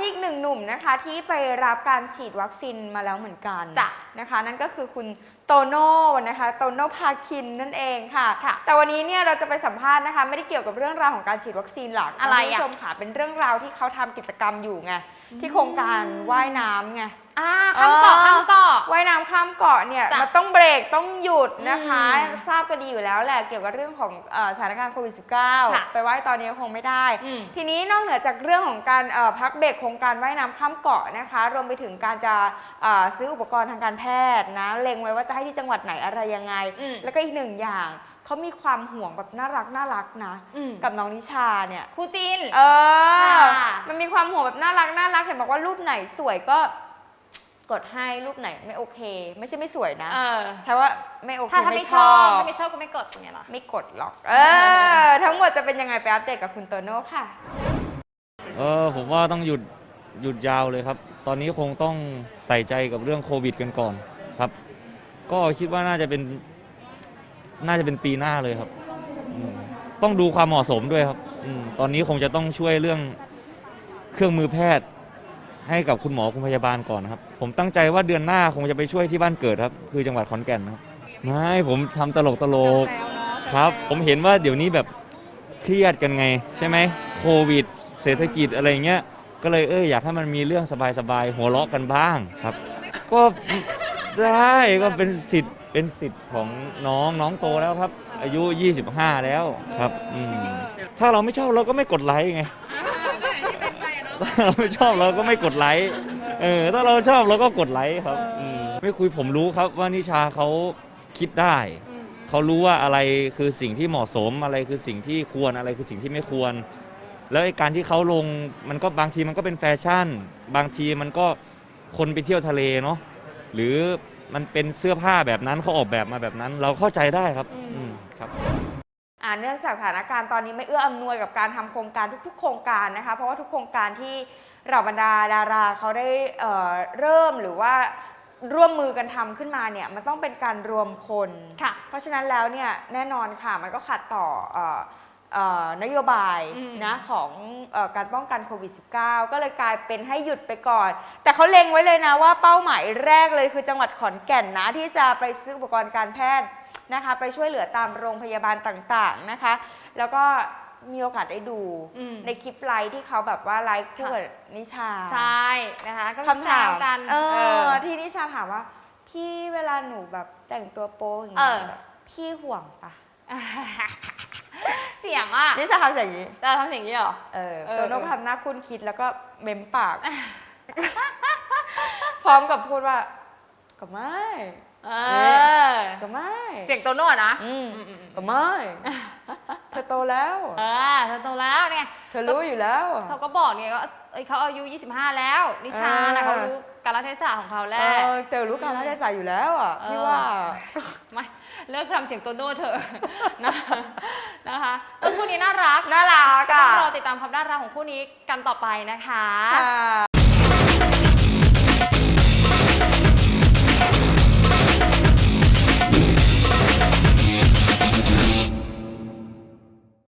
ที่อีกหนึ่งหนุ่มนะคะ ที่ไปรับการฉีดวัคซีนมาแล้วเหมือนกันจ้ะนะคะ นั่นก็คือคุณโตโน่นะคะโตโน่พาคินนั่นเองค่ะค่ะแต่วันนี้เนี่ยเราจะไปสัมภาษณ์นะคะ ไม่ได้เกี่ยวกับเรื่องราวของการฉีดวัคซีนหลักอะไรคุณอะผู้ชมค่ะเป็นเรื่องราวที่เขาทำกิจกรรมอยู่ไงที่โครงการว่ายน้ำไงอ่าข้ามเกาะเออข้ามเกาะว่ายน้ำข้ามเกาะเนี่ยจ้ะมันต้องเบรกต้องหยุดนะคะ อืมทราบกันดีอยู่แล้วแหละเกี่ยวกับเรื่องของเอ่อสถานการณ์โควิด ค่ะ -19 ไปว่ายตอนนี้คงไม่ได้ อืม ทีนี้นอกเหนือจากเรื่องของการเอ่อพักเบรกโครงการว่ายน้ำข้ามเกาะนะคะ รวมไปถึงการจะเอ่อซื้ออุปกรณ์ทางการแพทย์นะเล็งไว้ว่าจะให้ที่จังหวัดไหนอะไรยังไง อืม แล้วก็อีกหนึ่งอย่างเขามีความห่วงแบบน่ารักน่ารักนะ อืมกับน้องนิชาเนี่ยคู่จิน เออ ค่ะมันมีความห่วงแบบน่ารักน่ารักเห็นบอกว่ารูปไหนสวยก็ กดให้รูปไหนไม่โอเค ไม่ใช่ไม่สวยนะ เออ ใช่ว่าไม่โอเคถ้าถ้าไม่ชอบถ้าไม่ชอบก็ไม่กดอย่างเงี้ยเหรอ ไม่กดหรอก เออ ทั้งหมดจะเป็นยังไงไปอัปเดตกับคุณโตโน่ค่ะ เออผมว่าต้องหยุดหยุดยาวเลยครับ ตอนนี้คงต้องใส่ใจกับเรื่องโควิดกันก่อนครับ ก็คิดว่าน่าจะเป็นน่าจะเป็นปีหน้าเลยครับอืมต้องดูความเหมาะสมด้วยครับอมตอนนี้คงจะต้องช่วยเรื่องเครื่องมือแพทย์ ให้กับคุณหมอคุณพยาบาลก่อนนะครับ ผมตั้งใจว่าเดือนหน้าคงจะไปช่วยที่บ้านเกิดครับ คือจังหวัดขอนแก่นนะครับไม่ผมทำตลกตลกๆ ครับ ผมเห็นว่าเดี๋ยวนี้แบบเครียดกันไง ใช่ไหมโควิด เศรษฐกิจอะไรเงี้ย ก็เลยเอออยากให้มันมีเรื่องสบายๆหัวเราะกันบ้างครับ ก็ได้ก็เป็นสิทธิ์เป็นสิทธิ์ของน้องน้องโตแล้วครับ อายุ 25 แล้วครับอืมถ้าเราไม่ชอบเราก็ไม่กดไลค์ไง ถ้าเราไม่ชอบเราก็ไม่กดไลค์เออถ้าเราชอบเราก็กดไลค์ครับมไม่คุยผมรู้ครับว่านิชาเขาคิดได้เขารู้ว่าอะไรคือสิ่งที่เหมาะสมอะไรคือสิ่งที่ควรอะไรคือสิ่งที่ไม่ควร แล้วไอ้การที่เขาลงมันก็บางทีมันก็เป็นแฟชั่น บางทีมันก็คนไปเที่ยวทะเลเนาะหรือมันเป็นเสื้อผ้าแบบนั้นเขาออกแบบมาแบบนั้น เราเข้าใจได้ครับ อืมอืมครับอ่า เนื่องจากสถานการณ์ตอนนี้ไม่เอื้ออำนวยกับการทำโครงการทุกๆ โครงการนะคะ เพราะว่าทุกโครงการที่เหล่าบรรดาดาราเขาได้เอ่อเริ่มหรือว่าร่วมมือกันทำขึ้นมาเนี่ยมันต้องเป็นการรวมคนค่ะเพราะฉะนั้นแล้วเนี่ยแน่นอนค่ะมันก็ขัดต่อเอ่อเอ่อนโยบายอืมนะของเออการป้องกันโควิด -19 ก็เลยกลายเป็นให้หยุดไปก่อน แต่เขาเล็งไว้เลยนะว่าเป้าหมายแรกเลยคือจังหวัดขอนแก่นนะที่จะไปซื้ออุปกรณ์การแพทย์ นะคะ ไปช่วยเหลือตามโรงพยาบาลต่างๆนะคะ แล้วก็มีโอกาสได้ดูอืม ในคลิปไลฟ์ที่เขาแบบว่าไลฟ์คู่กับนิชา ใช่นะคะ ก็คำถามแซวกันเอเออ อ ที่นิชาถามว่า พี่เวลาหนูแบบแต่งตัวโป๊อย่างเอเงี้อยแบบพี่ห่วงปะเสียงอะนิชาทำอย่างนี้ เราทำอย่างนี้เหรอ เออเออตัวโน้องทำหน้าคุ้นคิดแล้วก็เม้มปาก พร้อมกับพูดว่า ก็ไม่เอออก็ไม่เสียงโตโน่อะนะอืมอืมอืมอืมก็ไม่เธอโตแล้วเออเธอโตแล้วเนี่ยเธอรู้อยู่แล้วเขาก็บอกเนี่ยว่าเอ้ยเขาอายุ 25 แล้ว นิชานะเออเขารู้กาลเทศะของเขาแล้เอวอเธอรู้การรัฐศาสตร์อยู่แล้วอะเออพี่ว่าไม่เลิกทำเสียงโตโน่เถอะนะนะคะแล้วคู่นี้น่ารักน่ารักก็ต้ออะงรอติดตามความน่ารักของคู่นี้กันต่อไปนะคะค่ะ